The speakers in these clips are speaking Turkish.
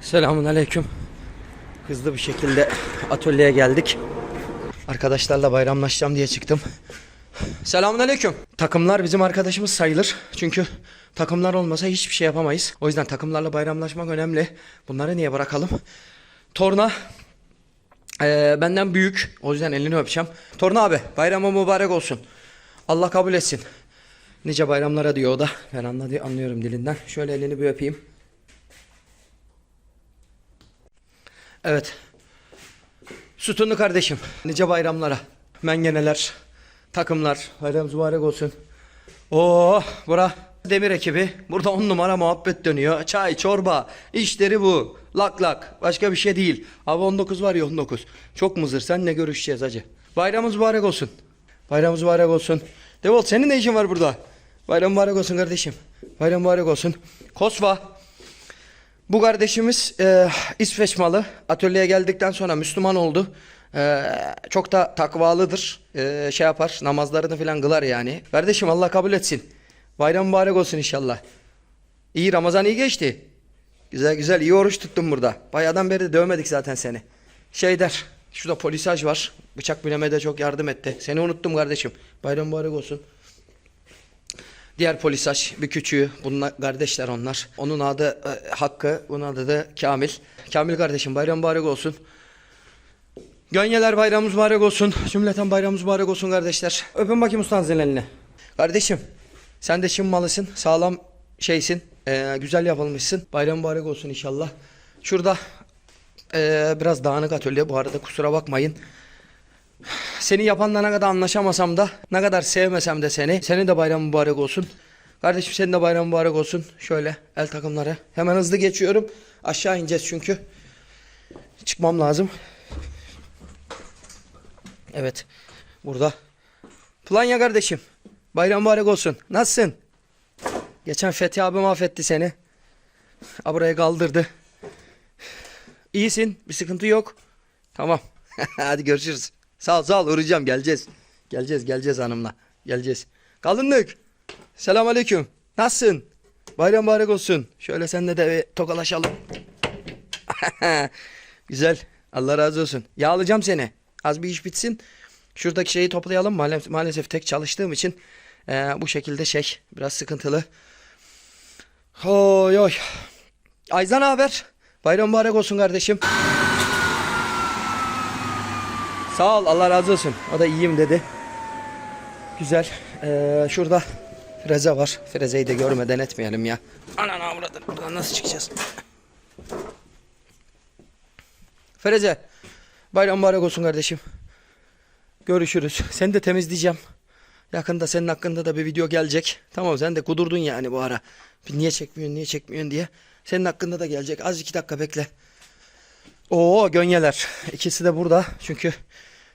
Selamun aleyküm. Hızlı bir şekilde atölyeye geldik. Arkadaşlarla bayramlaşacağım diye çıktım. Selamun aleyküm. Takımlar bizim arkadaşımız sayılır. Çünkü takımlar olmasa hiçbir şey yapamayız. O yüzden takımlarla bayramlaşmak önemli. Bunları niye bırakalım? Torna eee, benden büyük. O yüzden elini öpeceğim. Torna abi bayramı mübarek olsun. Allah kabul etsin. Nice bayramlara diyor o da. Ben anladı, anlıyorum dilinden. Şöyle elini bir öpeyim. Evet. Sütunlu kardeşim. Nice bayramlara. Mengeneler, takımlar. Bayramımız mübarek olsun. Oo, bura demir ekibi. Burada on numara muhabbet dönüyor. Çay, çorba, işleri bu. Lak lak. Başka bir şey değil. Hava 19 var ya 19. Çok mızır. Seninle görüşeceğiz hacı. Bayramımız mübarek olsun. Bayramımız mübarek olsun. Devolt senin ne işin var burada? Bayram mübarek olsun kardeşim. Bayram mübarek olsun. Kosva. Bu kardeşimiz e, İsveç malı. Atölyeye geldikten sonra Müslüman oldu. E, çok da takvalıdır. E, şey yapar, namazlarını falan kılar yani. Kardeşim Allah kabul etsin. Bayram mübarek olsun inşallah. İyi Ramazan iyi geçti. Güzel güzel iyi oruç tuttun burada. Bayağıdan beri de dövmedik zaten seni. Şey der, şurada polisaj var. Bıçak bilemede çok yardım etti. Seni unuttum kardeşim. Bayram mübarek olsun. Diğer polisaj bir küçüğü. Bunlar kardeşler onlar. Onun adı e, Hakkı. Bunun adı da Kamil. Kamil kardeşim bayram mübarek olsun. Gönyeler bayramımız mübarek olsun. Cümleten bayramımız mübarek olsun kardeşler. Öpün bakayım ustanızın elini. Kardeşim sen de Çin malısın. Sağlam şeysin. e, güzel yapılmışsın. Bayram mübarek olsun inşallah. Şurada e, biraz dağınık atölye bu arada kusura bakmayın. Seni yapanla ne kadar anlaşamasam da ne kadar sevmesem de seni. Senin de bayram mübarek olsun. Kardeşim senin de bayram mübarek olsun. Şöyle el takımları. Hemen hızlı geçiyorum. Aşağı ineceğiz çünkü. Çıkmam lazım. Evet. Burada. Planya kardeşim. Bayram mübarek olsun. Nasılsın? Geçen Fethi abi mahvetti seni. Ha buraya kaldırdı. İyisin. Bir sıkıntı yok. Tamam. Hadi görüşürüz. Sağ ol sağ ol uğrayacağım geleceğiz. Geleceğiz geleceğiz hanımla. Geleceğiz. Kalınlık. Selam aleyküm. Nasılsın? Bayram mübarek olsun. Şöyle seninle de bir tokalaşalım. Güzel. Allah razı olsun. Yağlayacağım seni. Az bir iş bitsin. Şuradaki şeyi toplayalım. Maalesef, tek çalıştığım için eee, bu şekilde şey biraz sıkıntılı. Oy oy. Ayzan haber? Bayram mübarek olsun kardeşim. Sağ ol Allah razı olsun. O da iyiyim dedi. Güzel. Ee, şurada freze var. Frezeyi de görmeden etmeyelim ya. Anan avradın. Buradan nasıl çıkacağız? Freze. Bayram mübarek olsun kardeşim. Görüşürüz. Seni de temizleyeceğim. Yakında senin hakkında da bir video gelecek. Tamam sen de kudurdun yani bu ara. Niye çekmiyorsun niye çekmiyorsun diye. Senin hakkında da gelecek. Az iki dakika bekle. Oo gönyeler. İkisi de burada. Çünkü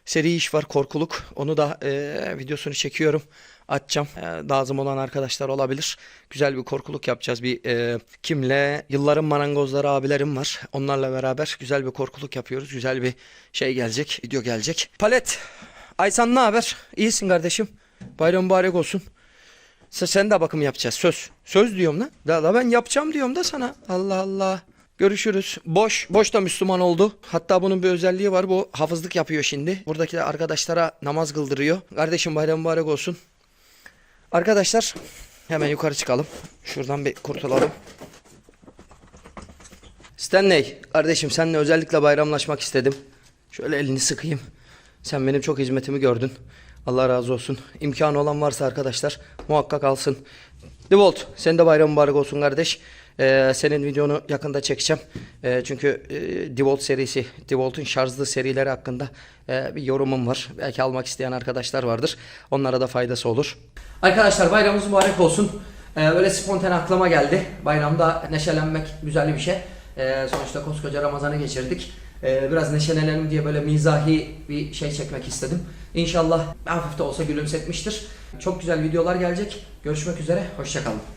seri iş var korkuluk. Onu da e, videosunu çekiyorum. Açacağım. E, lazım olan arkadaşlar olabilir. Güzel bir korkuluk yapacağız. Bir e, kimle? Yılların marangozları abilerim var. Onlarla beraber güzel bir korkuluk yapıyoruz. Güzel bir şey gelecek. Video gelecek. Palet. Aysan ne haber? İyisin kardeşim. Bayram mübarek olsun. Sen, de bakım yapacağız. Söz. Söz diyorum lan. Da, da ben yapacağım diyorum da sana. Allah Allah. Görüşürüz. Boş. Boş da Müslüman oldu. Hatta bunun bir özelliği var. Bu hafızlık yapıyor şimdi. Buradaki arkadaşlara namaz kıldırıyor. Kardeşim bayram mübarek olsun. Arkadaşlar hemen yukarı çıkalım. Şuradan bir kurtulalım. Stanley kardeşim seninle özellikle bayramlaşmak istedim. Şöyle elini sıkayım. Sen benim çok hizmetimi gördün. Allah razı olsun. İmkanı olan varsa arkadaşlar muhakkak alsın. Devolt senin de bayram mübarek olsun kardeş. Ee, senin videonu yakında çekeceğim. Ee, çünkü e, Devolt serisi, Devolt'un şarjlı serileri hakkında e, bir yorumum var. Belki almak isteyen arkadaşlar vardır. Onlara da faydası olur. Arkadaşlar bayramımız mübarek olsun. Ee, öyle spontane aklıma geldi. Bayramda neşelenmek güzel bir şey. Ee, sonuçta koskoca Ramazan'ı geçirdik. Ee, biraz neşelenelim diye böyle mizahi bir şey çekmek istedim. İnşallah hafif de olsa gülümsetmiştir. Çok güzel videolar gelecek. Görüşmek üzere. Hoşçakalın.